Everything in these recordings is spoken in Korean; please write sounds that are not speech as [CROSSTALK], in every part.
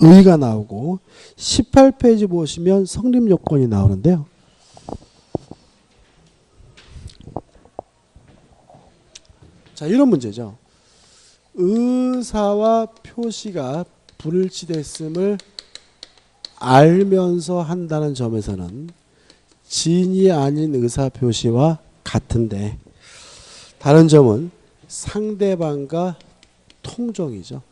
의가 나오고 18페이지 보시면 성립 요건이 나오는데요. 자, 이런 문제죠. 의사와 표시가 불일치됐음을 알면서 한다는 점에서는 진이 아닌 의사 표시와 같은데 다른 점은 상대방과 통정이죠.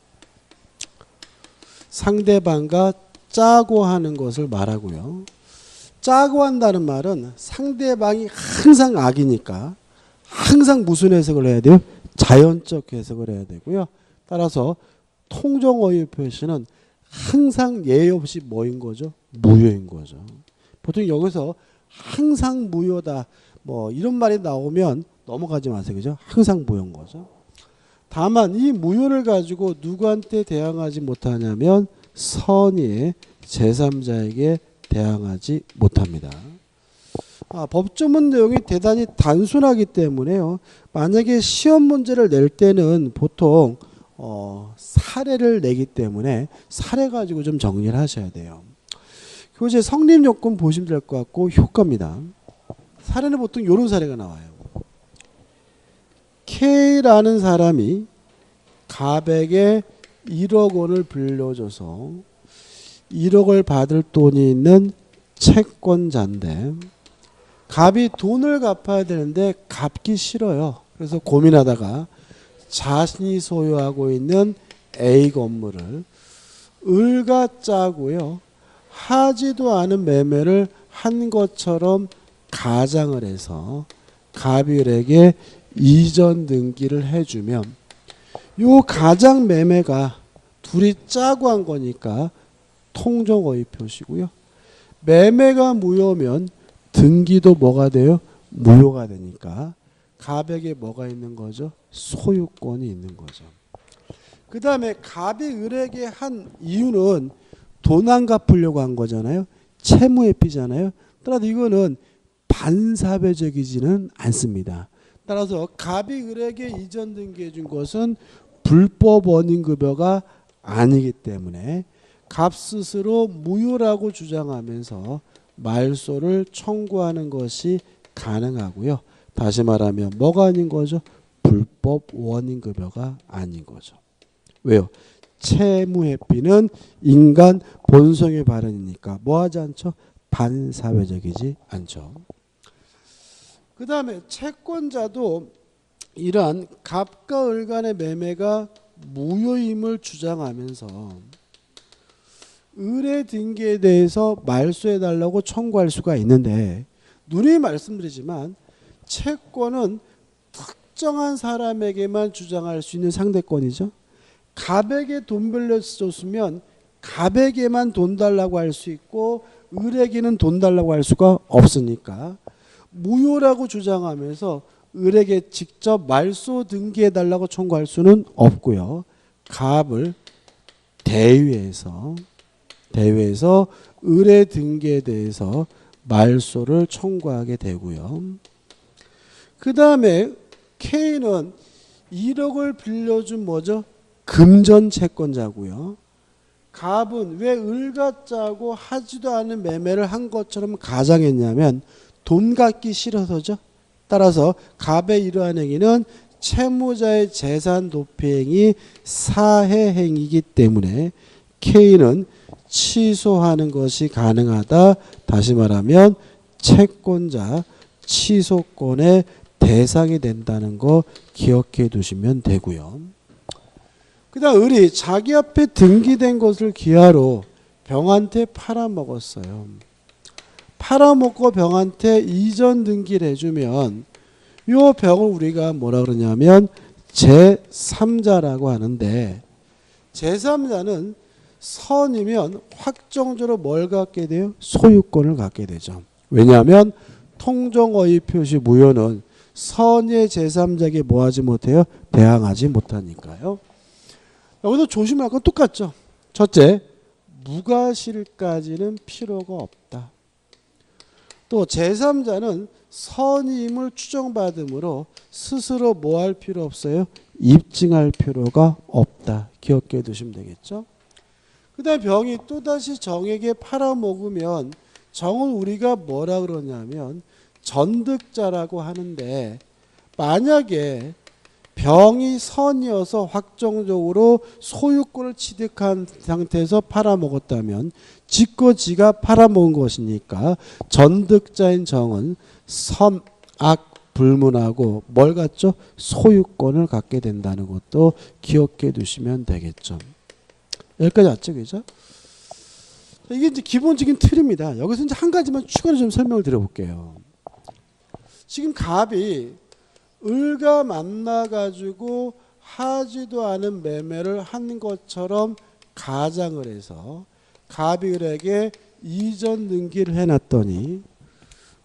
상대방과 짜고 하는 것을 말하고요. 짜고 한다는 말은 상대방이 항상 악이니까 항상 무슨 해석을 해야 돼요? 자연적 해석을 해야 되고요. 따라서 통정어의 표시는 항상 예의 없이 뭐인 거죠? 무효인 거죠. 보통 여기서 항상 무효다 뭐 이런 말이 나오면 넘어가지 마세요. 그죠? 항상 무효인 거죠. 다만 이 무효를 가지고 누구한테 대항하지 못하냐면 선의의 제3자에게 대항하지 못합니다. 아, 법조문 내용이 대단히 단순하기 때문에요. 만약에 시험 문제를 낼 때는 보통 어, 사례를 내기 때문에 사례 가지고 좀 정리를 하셔야 돼요. 교재 성립 요건 보시면 될 것 같고 효과입니다. 사례는 보통 이런 사례가 나와요. K라는 사람이 가백에 1억 원을 빌려줘서 1억을 받을 돈이 있는 채권자인데 갑이 돈을 갚아야 되는데 갚기 싫어요. 그래서 고민하다가 자신이 소유하고 있는 A 건물을 을과 짜고요. 하지도 않은 매매를 한 것처럼 가장을 해서 갑일에게 이전 등기를 해주면 요 가장 매매가 둘이 짜고 한 거니까 통정어의 표시고요. 매매가 무효면 등기도 뭐가 돼요? 무효가 되니까 갑에게 뭐가 있는 거죠? 소유권이 있는 거죠. 그 다음에 갑이 을에게 한 이유는 돈 안 갚으려고 한 거잖아요. 채무회피잖아요. 따라서 이거는 반사회적이지는 않습니다. 따라서 갑이 을에게 이전 등기해 준 것은 불법 원인급여가 아니기 때문에 갑 스스로 무효라고 주장하면서 말소를 청구하는 것이 가능하고요. 다시 말하면 뭐가 아닌 거죠? 불법 원인급여가 아닌 거죠. 왜요? 채무회피는 인간 본성의 발현이니까 뭐 하지 않죠? 반사회적이지 않죠. 그 다음에 채권자도 이러한 갑과 을 간의 매매가 무효임을 주장하면서 을의 등기에 대해서 말소해 달라고 청구할 수가 있는데 누누이 말씀드리지만 채권은 특정한 사람에게만 주장할 수 있는 상대권이죠. 갑에게 돈 빌려줬으면 갑에게만 돈 달라고 할 수 있고 을에게는 돈 달라고 할 수가 없으니까 무효라고 주장하면서 을에게 직접 말소 등기해 달라고 청구할 수는 없고요. 갑을 대위에서 대회에서 의뢰 등기에 대해서 말소를 청구하게 되고요. 그 다음에 K는 1억을 빌려준 뭐죠? 금전 채권자고요. 갑은 왜 을가짜고 하지도 않은 매매를 한 것처럼 가장했냐면 돈 갖기 싫어서죠. 따라서 갑의 이러한 행위는 채무자의 재산 도피 행위 사해 행위이기 때문에 K는 취소하는 것이 가능하다. 다시 말하면 채권자 취소권의 대상이 된다는 거 기억해 두시면 되고요. 그 다음 을이 자기 앞에 등기된 것을 기하로 병한테 팔아먹었어요. 팔아먹고 병한테 이전 등기를 해주면 요 병을 우리가 뭐라 그러냐면 제3자라고 하는데 제3자는 선이면 확정적으로 뭘 갖게 돼요? 소유권을 갖게 되죠. 왜냐하면 통정어의 표시 무효는 선의 제3자에게 뭐하지 못해요? 대항하지 못하니까요. 여기서 조심할 건 똑같죠. 첫째, 무과실까지는 필요가 없다. 또 제3자는 선임을 추정받으므로 스스로 뭐 할 필요 없어요? 입증할 필요가 없다. 기억해 두시면 되겠죠. 그다음에 병이 또다시 정에게 팔아먹으면 정은 우리가 뭐라 그러냐면 전득자라고 하는데 만약에 병이 선이어서 확정적으로 소유권을 취득한 상태에서 팔아먹었다면 지고 지가 팔아먹은 것이니까 전득자인 정은 선, 악, 불문하고 뭘 갖죠? 소유권을 갖게 된다는 것도 기억해 두시면 되겠죠. 여기까지 왔죠, 그죠? 이게 이제 기본적인 틀입니다. 여기서 이제 한 가지만 추가로 좀 설명을 드려볼게요. 지금 갑이 을과 만나가지고 하지도 않은 매매를 한 것처럼 가장을 해서 갑이 을에게 이전 등기를 해놨더니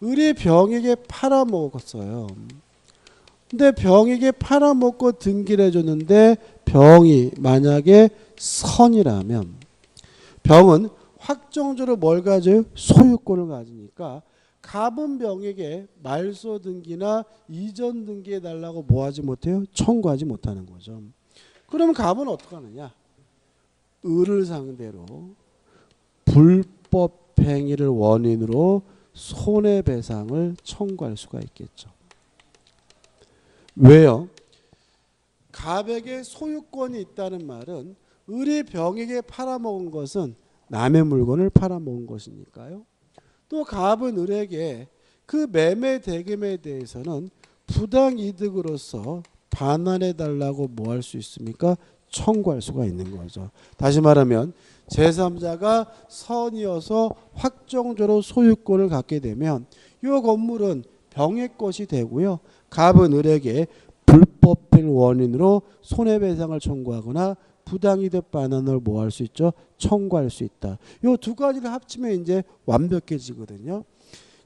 을이 병에게 팔아먹었어요. 근데 병에게 팔아먹고 등기를 해줬는데 병이 만약에 선이라면 병은 확정적으로 뭘 가져요? 소유권을 가지니까 갑은 병에게 말소 등기나 이전 등기해 달라고 뭐 하지 못해요? 청구하지 못하는 거죠. 그러면 갑은 어떻게 하느냐? 을을 상대로 불법 행위를 원인으로 손해배상을 청구할 수가 있겠죠. 왜요? 갑에게 소유권이 있다는 말은 을이 병에게 팔아먹은 것은 남의 물건을 팔아먹은 것이니까요. 또 갑은 을에게 그 매매 대금에 대해서는 부당 이득으로서 반환해 달라고 뭐 할 수 있습니까? 청구할 수가 있는 거죠. 다시 말하면 제3자가 선이어서 확정적으로 소유권을 갖게 되면 이 건물은 병의 것이 되고요. 갑은 을에게 불법행 원인으로 손해배상을 청구하거나 부당이득 반환을 뭐 할 수 있죠? 청구할 수 있다. 이두 가지를 합치면 이제 완벽해지거든요.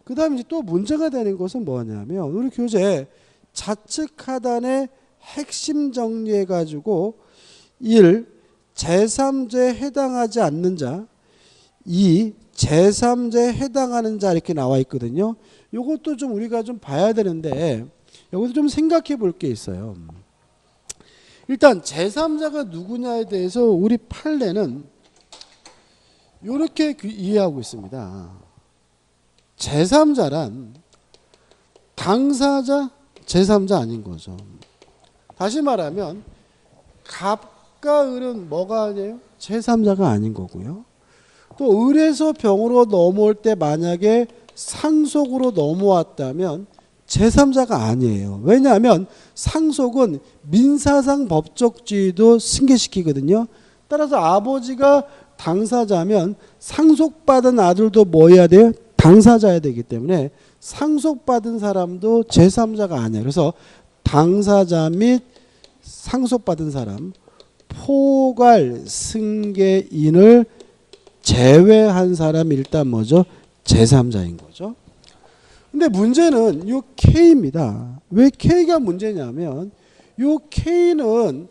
그 다음에 이제 또 문제가 되는 것은 뭐냐면 우리 교재 좌측 하단에 핵심 정리해 가지고 1. 제3제에 해당하지 않는 자 2. 제3제에 해당하는 자 이렇게 나와 있거든요. 이것도 좀 우리가 좀 봐야 되는데 여기서 좀 생각해 볼 게 있어요. 일단 제3자가 누구냐에 대해서 우리 판례는 이렇게 이해하고 있습니다. 제3자란 당사자 제3자 아닌 거죠. 다시 말하면 갑과 을은 뭐가 아니에요? 제3자가 아닌 거고요. 또 을에서 병으로 넘어올 때 만약에 상속으로 넘어왔다면 제3자가 아니에요. 왜냐하면 상속은 민사상 법적주의도 승계시키거든요. 따라서 아버지가 당사자면 상속받은 아들도 뭐 해야 돼요? 당사자야 되기 때문에 상속받은 사람도 제3자가 아니에요. 그래서 당사자 및 상속받은 사람 포괄 승계인을 제외한 사람이 일단 뭐죠? 제3자인 거죠. 근데 문제는 요 K입니다. 왜 K가 문제냐면 요 K는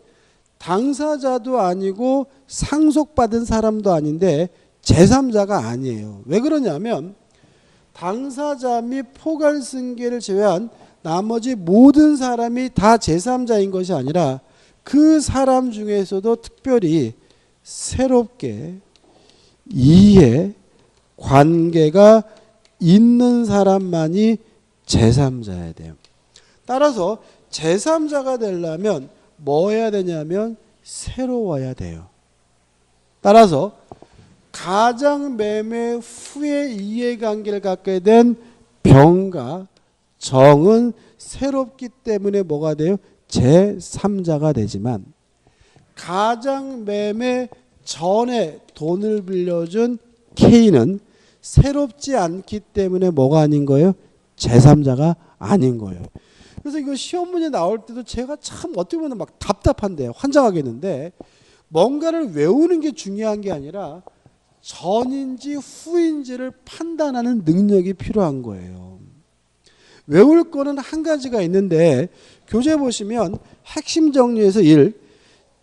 당사자도 아니고 상속받은 사람도 아닌데 제3자가 아니에요. 왜 그러냐면 당사자 및 포괄 승계를 제외한 나머지 모든 사람이 다 제3자인 것이 아니라 그 사람 중에서도 특별히 새롭게 이해 관계가 있는 사람만이 제3자야 돼요. 따라서 제3자가 되려면 뭐 해야 되냐면 새로워야 돼요. 따라서 가장 매매 후에 이해관계를 갖게 된 병과 정은 새롭기 때문에 뭐가 돼요? 제3자가 되지만 가장 매매 전에 돈을 빌려준 K는 새롭지 않기 때문에 뭐가 아닌 거예요? 제3자가 아닌 거예요. 그래서 이거 시험 문제 나올 때도 제가 참 어떻게 보면 막 답답한데 환장하겠는데 뭔가를 외우는 게 중요한 게 아니라 전인지 후인지를 판단하는 능력이 필요한 거예요. 외울 거는 한 가지가 있는데 교재 보시면 핵심 정리에서 1.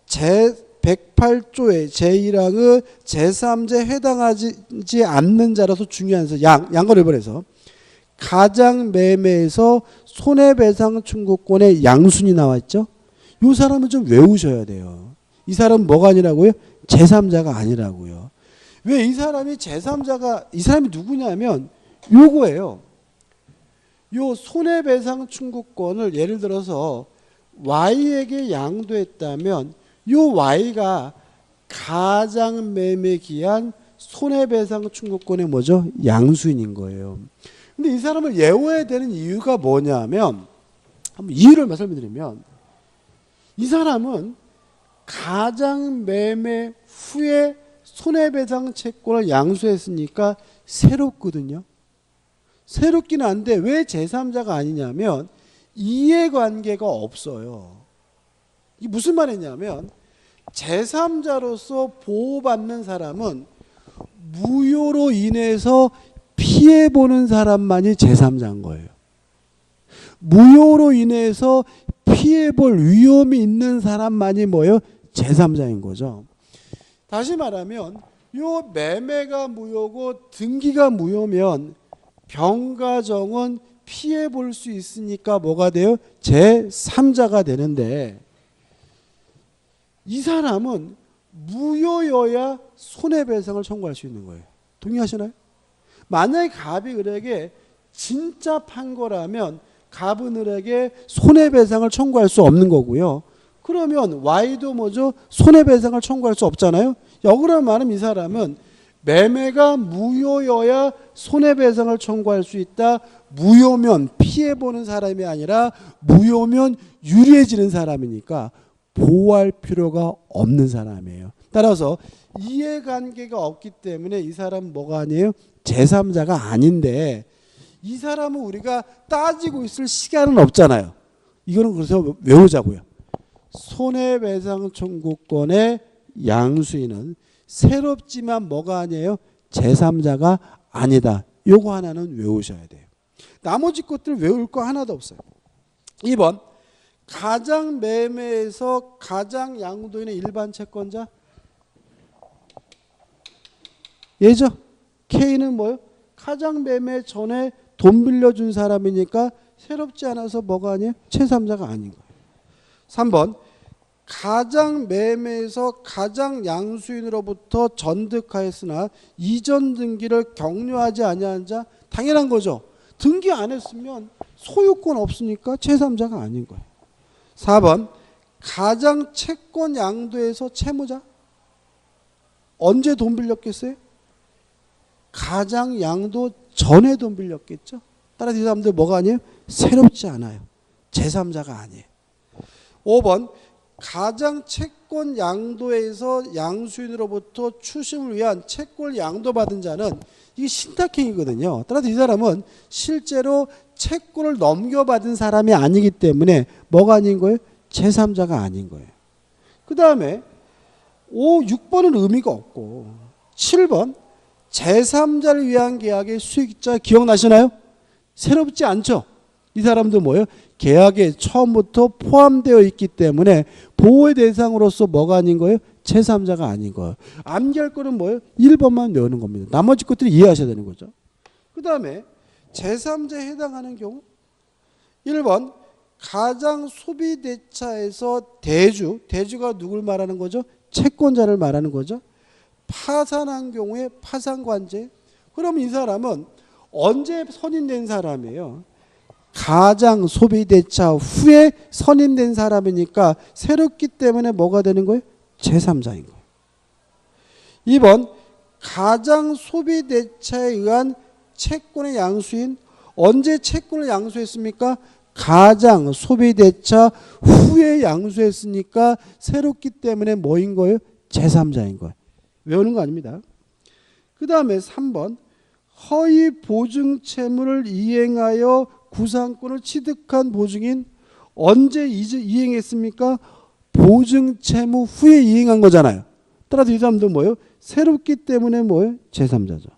제 108조의 제1항의 제3제 해당하지 않는 자라서 중요한 양, 양거를 벌해서 가장 매매에서 손해배상 청구권의 양순이 나와 있죠. 이 사람은 좀 외우셔야 돼요. 이 사람은 뭐가 아니라고요? 제3자가 아니라고요. 왜 이 사람이 제3자가 이 사람이 누구냐면 요거예요. 요 손해배상 청구권을 예를 들어서 Y에게 양도했다면 요 Y가 가장 매매 기한 손해배상 청구권의 뭐죠? 양수인인 거예요. 근데 이 사람을 예워야 되는 이유가 뭐냐면 한번 이유를 설명드리면 이 사람은 가장 매매 후에 손해배상 채권을 양수했으니까 새롭거든요. 새롭긴 한데 왜 제3자가 아니냐면 이해관계가 없어요. 이게 무슨 말이냐면 제3자로서 보호받는 사람은 무효로 인해서 피해 보는 사람만이 제3자인 거예요. 무효로 인해서 피해 볼 위험이 있는 사람만이 뭐예요? 제3자인 거죠. 다시 말하면 요 매매가 무효고 등기가 무효면 병가정은 피해 볼 수 있으니까 뭐가 돼요? 제3자가 되는데 이 사람은 무효여야 손해배상을 청구할 수 있는 거예요. 동의하시나요? 만약에 갑이 을에게 진짜 판 거라면 갑은 을에게 손해배상을 청구할 수 없는 거고요. 그러면 Y도 뭐죠? 손해배상을 청구할 수 없잖아요. 역으로 말하면 이 사람은 매매가 무효여야 손해배상을 청구할 수 있다. 무효면 피해보는 사람이 아니라 무효면 유리해지는 사람이니까 보호할 필요가 없는 사람이에요. 따라서 이해관계가 없기 때문에 이 사람은 뭐가 아니에요? 제3자가 아닌데 이 사람은 우리가 따지고 있을 시간은 없잖아요. 이거는 그래서 외우자고요. 손해배상 청구권의 양수인은 새롭지만 뭐가 아니에요? 제3자가 아니다. 요거 하나는 외우셔야 돼요. 나머지 것들 외울 거 하나도 없어요. 2번 가장 매매에서 가장 양도인의 일반 채권자 예죠. K는 뭐요? 가장 매매 전에 돈 빌려준 사람이니까 새롭지 않아서 뭐가 아니에요? 제3자가 아닌 거예요. 3번 가장 매매에서 가장 양수인으로부터 전득하였으나 이전 등기를 격려하지 아니한 자 당연한 거죠. 등기 안 했으면 소유권 없으니까 제3자가 아닌 거예요. 4번 가장 채권 양도에서 채무자 언제 돈 빌렸겠어요? 가장 양도 전에 돈 빌렸겠죠. 따라서 이 사람들 뭐가 아니에요? 새롭지 않아요. 제3자가 아니에요. 5번 가장 채권 양도에서 양수인으로부터 추심을 위한 채권 양도받은 자는 이게 신탁행위거든요. 따라서 이 사람은 실제로 채권을 넘겨받은 사람이 아니기 때문에 뭐가 아닌 거예요? 제3자가 아닌 거예요. 그 다음에 5, 6번은 의미가 없고 7번 제3자를 위한 계약의 수익자 기억나시나요? 새롭지 않죠? 이 사람도 뭐예요? 계약에 처음부터 포함되어 있기 때문에 보호의 대상으로서 뭐가 아닌 거예요? 제3자가 아닌 거예요. 암기할 거는 뭐예요? 1번만 외우는 겁니다. 나머지 것들을 이해하셔야 되는 거죠. 그 다음에 제3자에 해당하는 경우 1번 가장 소비 대차에서 대주, 대주가 누굴 말하는 거죠? 채권자를 말하는 거죠. 파산한 경우에 파산관제. 그럼 이 사람은 언제 선임된 사람이에요? 가장 소비대차 후에 선임된 사람이니까 새롭기 때문에 뭐가 되는 거예요? 제3자인 거예요. 2번 가장 소비대차에 의한 채권의 양수인 언제 채권을 양수했습니까? 가장 소비대차 후에 양수했으니까 새롭기 때문에 뭐인 거예요? 제3자인 거예요. 외우는 거 아닙니다. 그 다음에 3번 허위 보증 채무를 이행하여 구상권을 취득한 보증인 언제 이행했습니까? 보증 채무 후에 이행한 거잖아요. 따라서 이 사람도 뭐예요? 새롭기 때문에 뭐예요? 제3자죠.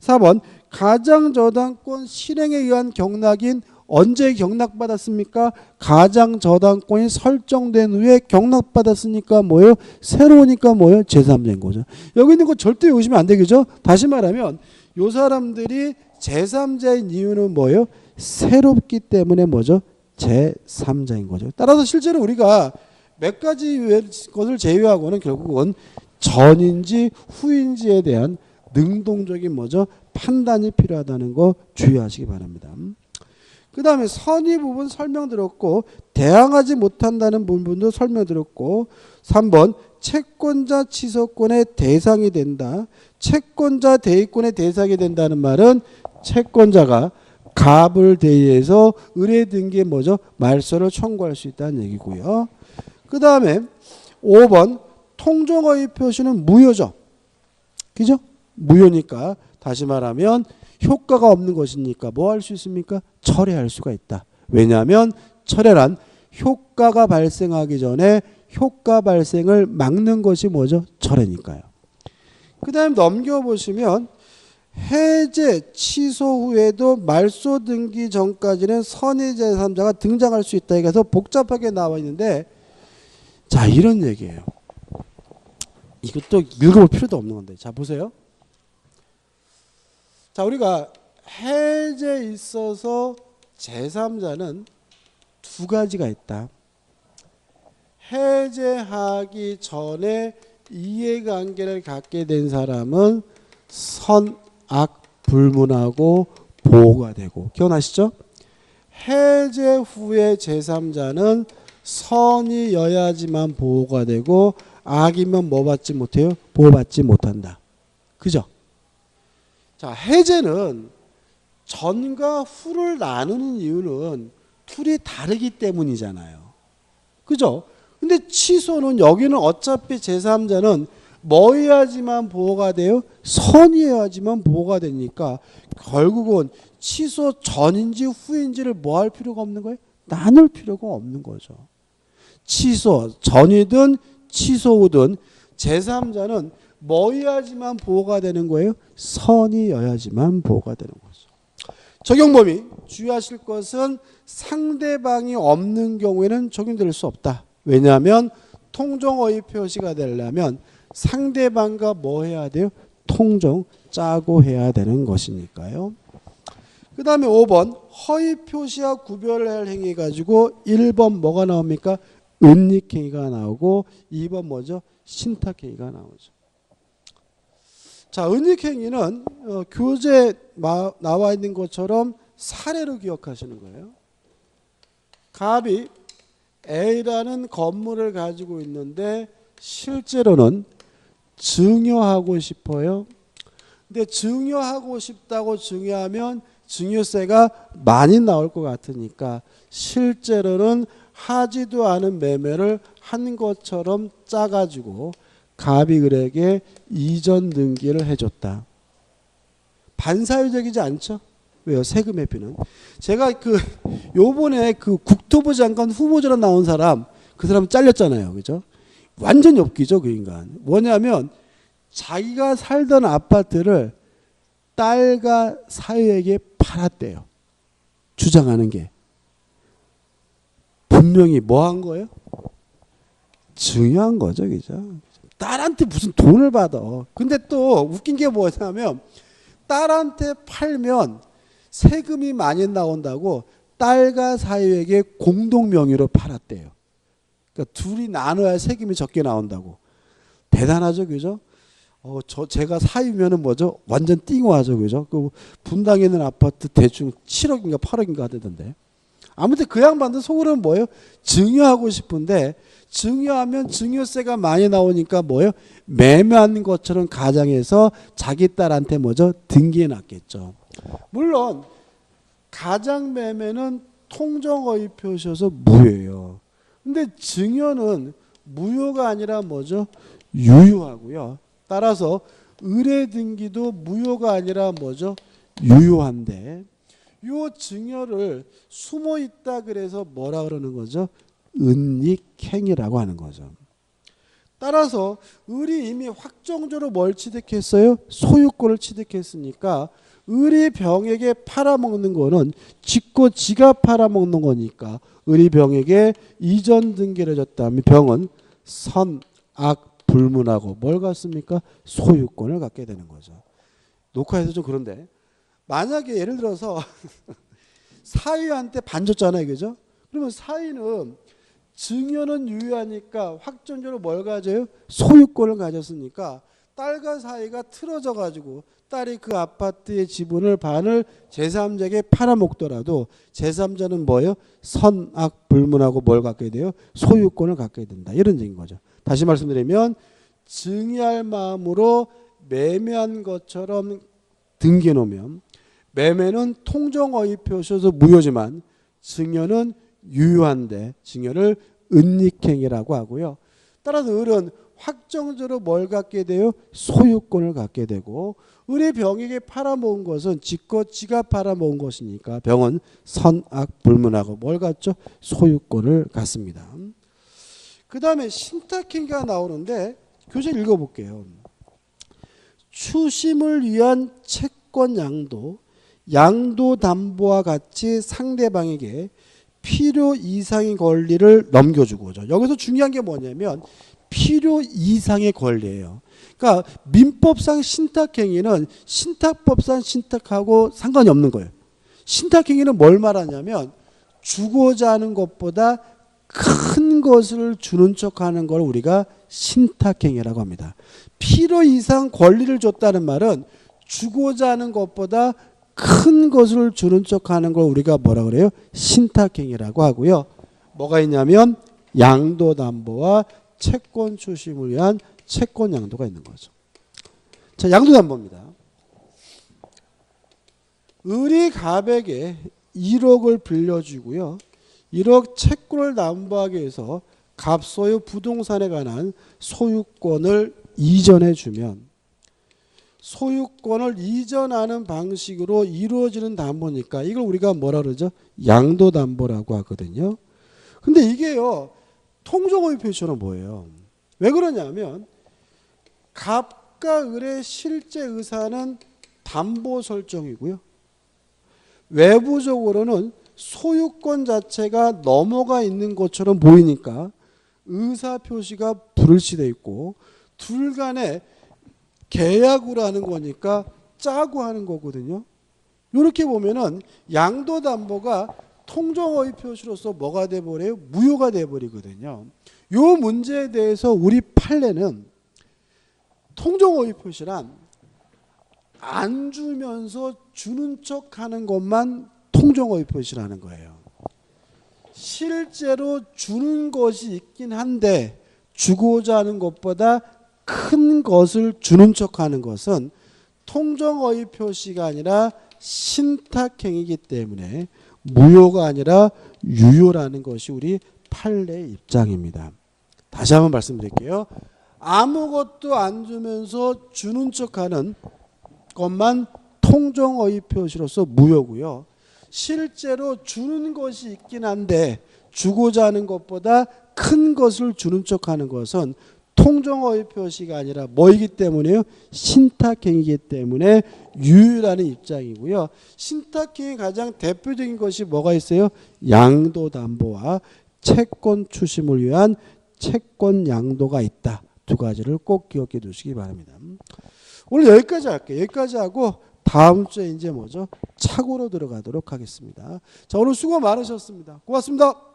4번 가장 저당권 실행에 의한 경락인 언제 경락받았습니까? 가장 저당권이 설정된 후에 경락받았으니까 뭐예요? 새로우니까 뭐예요? 제3자인 거죠. 여기 있는 거 절대 외우시면 안 되겠죠? 다시 말하면 요 사람들이 제3자인 이유는 뭐예요? 새롭기 때문에 뭐죠? 제3자인 거죠. 따라서 실제로 우리가 몇 가지 것을 제외하고는 결국은 전인지 후인지에 대한 능동적인 뭐죠? 판단이 필요하다는 거 주의하시기 바랍니다. 그 다음에 선의 부분 설명드렸고 대항하지 못한다는 부분도 설명드렸고 3번 채권자 취소권의 대상이 된다. 채권자 대위권의 대상이 된다는 말은 채권자가 갑을 대의해서 의뢰 등기에 뭐죠? 말소를 청구할 수 있다는 얘기고요. 그 다음에 5번 통정어의 표시는 무효죠. 그죠? 무효니까 다시 말하면 효과가 없는 것이니까 뭐 할 수 있습니까? 철회할 수가 있다. 왜냐하면 철회란 효과가 발생하기 전에 효과 발생을 막는 것이 뭐죠? 철회니까요. 그 다음 넘겨보시면 해제 취소 후에도 말소 등기 전까지는 선의 제3자가 등장할 수 있다. 해서 복잡하게 나와 있는데 자 이런 얘기예요. 이것도 읽어볼 필요도 없는 건데 자 보세요. 자 우리가 해제에 있어서 제3자는 두 가지가 있다. 해제하기 전에 이해관계를 갖게 된 사람은 선악 불문하고 보호가 되고 기억나시죠? 해제 후에 제3자는 선이여야지만 보호가 되고 악이면 뭐 받지 못해요? 보호받지 못한다. 그죠? 자, 해제는 전과 후를 나누는 이유는 둘이 다르기 때문이잖아요. 그죠? 근데 취소는 여기는 어차피 제3자는 뭐 해야지만 보호가 돼요? 선이어야지만 보호가 되니까 결국은 취소 전인지 후인지를 뭐 할 필요가 없는 거예요? 나눌 필요가 없는 거죠. 취소 전이든 취소 후든 제3자는 뭐 해야지만 보호가 되는 거예요? 선이어야지만 보호가 되는 거죠. 적용 범위 주의하실 것은 상대방이 없는 경우에는 적용될 수 없다. 왜냐하면 통정어의 표시가 되려면 상대방과 뭐 해야 돼요? 통정 짜고 해야 되는 것이니까요. 그 다음에 5번 허위 표시와 구별할 행위 가지고 1번 뭐가 나옵니까? 은닉행위가 나오고 2번 뭐죠? 신탁행위가 나오죠. 자, 은닉행위는 어, 교재 마, 나와 있는 것처럼 사례로 기억하시는 거예요. 갑이 A라는 건물을 가지고 있는데 실제로는 증여하고 싶어요. 근데 증여하고 싶다고 증여하면 증여세가 많이 나올 것 같으니까 실제로는 하지도 않은 매매를 한 것처럼 짜가지고 갑이 그에게 이전 등기를 해줬다. 반사회적이지 않죠? 왜요? 세금 회피는. 제가 그 요번에 그 국토부 장관 후보자로 나온 사람 그 사람 잘렸잖아요. 그죠? 완전 엽기죠, 그 인간. 뭐냐면 자기가 살던 아파트를 딸과 사위에게 팔았대요. 주장하는 게. 분명히 뭐 한 거예요? 중요한 거죠, 그죠? 딸한테 무슨 돈을 받아. 근데 또 웃긴 게 뭐냐면 딸한테 팔면 세금이 많이 나온다고 딸과 사위에게 공동 명의로 팔았대요. 그러니까 둘이 나눠야 세금이 적게 나온다고. 대단하죠, 그죠? 어, 저 제가 사위면은 뭐죠? 완전 띵호하죠, 그죠? 그 분당에 있는 아파트 대충 7억인가 8억인가 하던데. 아무튼 그 양반도 속으로는 뭐예요? 증여하고 싶은데 증여하면 증여세가 많이 나오니까 뭐예요? 매매한 것처럼 가정해서 자기 딸한테 뭐죠? 등기해 놨겠죠. 물론 가장 매매는 통정어의 표시여서 무효예요. 근데 증여는 무효가 아니라 뭐죠? 유효하고요. 따라서 의뢰 등기도 무효가 아니라 뭐죠? 유효한데 요 증여를 숨어 있다 그래서 뭐라 그러는 거죠? 은닉행위라고 하는 거죠. 따라서 을이 이미 확정적으로 뭘 취득했어요? 소유권을 취득했으니까 을이 병에게 팔아먹는 거는 짓고 지가 팔아먹는 거니까 을이 병에게 이전 등기를 줬다면 병은 선, 악, 불문하고 뭘 갖습니까? 소유권을 갖게 되는 거죠. 녹화해서 좀 그런데 만약에 예를 들어서 [LAUGHS] 사위한테 반 줬잖아요. 그죠? 그러면 사위는 증여는 유효하니까 확정적으로 뭘 가져요? 소유권을 가졌으니까 딸과 사이가 틀어져 가지고 딸이 그 아파트의 지분을 반을 제3자에게 팔아먹더라도 제3자는 뭐예요? 선악 불문하고 뭘 갖게 돼요? 소유권을 갖게 된다. 이런 얘기인 거죠. 다시 말씀드리면 증여할 마음으로 매매한 것처럼 등기해 놓으면 매매는 통정어휘 표시에서 무효지만 증여는 유효한데 증여를 은닉행위라고 하고요. 따라서 을은 확정적으로 뭘 갖게 돼요? 소유권을 갖게 되고 을의 병에게 팔아먹은 것은 지껏 지가 팔아먹은 것이니까 병은 선악 불문하고 뭘 갖죠? 소유권을 갖습니다. 그 다음에 신탁행위가 나오는데 교재 읽어볼게요. 추심을 위한 채권 양도, 양도 담보와 같이 상대방에게 필요 이상의 권리를 넘겨주고죠. 여기서 중요한 게 뭐냐면 필요 이상의 권리예요. 그러니까 민법상 신탁행위는 신탁법상 신탁하고 상관이 없는 거예요. 신탁행위는 뭘 말하냐면 주고자 하는 것보다 큰 것을 주는 척하는 걸 우리가 신탁행위라고 합니다. 필요 이상 권리를 줬다는 말은 주고자 하는 것보다 큰 것을 주는 척 하는 걸 우리가 뭐라 그래요? 신탁행위라고 하고요. 뭐가 있냐면 양도 담보와 채권 출심을 위한 채권 양도가 있는 거죠. 자, 양도 담보입니다. 을이 갑에게 1억을 빌려주고요. 1억 채권을 담보하기 위해서 갑 소유 부동산에 관한 소유권을 이전해 주면 소유권을 이전하는 방식으로 이루어지는 담보니까 이걸 우리가 뭐라 그러죠? 양도 담보라고 하거든요. 근데 이게요. 통정호의 표시는 뭐예요? 왜 그러냐면 갑과 을의 실제 의사는 담보 설정이고요. 외부적으로는 소유권 자체가 넘어가 있는 것처럼 보이니까 의사 표시가 불일치돼 있고 둘 간에 계약으로 하는 거니까 짜고 하는 거거든요. 이렇게 보면은 양도 담보가 통정어의 표시로서 뭐가 돼 버려요? 무효가 돼 버리거든요. 요 문제에 대해서 우리 판례는 통정어의 표시란 안 주면서 주는 척 하는 것만 통정어의 표시라는 거예요. 실제로 주는 것이 있긴 한데 주고자 하는 것보다 큰 것을 주는 척 하는 것은 통정어의 표시가 아니라 신탁행위이기 때문에 무효가 아니라 유효라는 것이 우리 판례 입장입니다. 다시 한번 말씀드릴게요. 아무것도 안 주면서 주는 척하는 것만 통정어의 표시로서 무효고요. 실제로 주는 것이 있긴 한데 주고자 하는 것보다 큰 것을 주는 척하는 것은 통정어의 표시가 아니라 뭐이기 때문에요? 신탁행위이기 때문에 유효라는 입장이고요. 신탁행위 가장 대표적인 것이 뭐가 있어요? 양도담보와 채권 추심을 위한 채권 양도가 있다. 두 가지를 꼭 기억해 두시기 바랍니다. 오늘 여기까지 할게요. 여기까지 하고 다음 주에 이제 뭐죠? 착오로 들어가도록 하겠습니다. 자, 오늘 수고 많으셨습니다. 고맙습니다.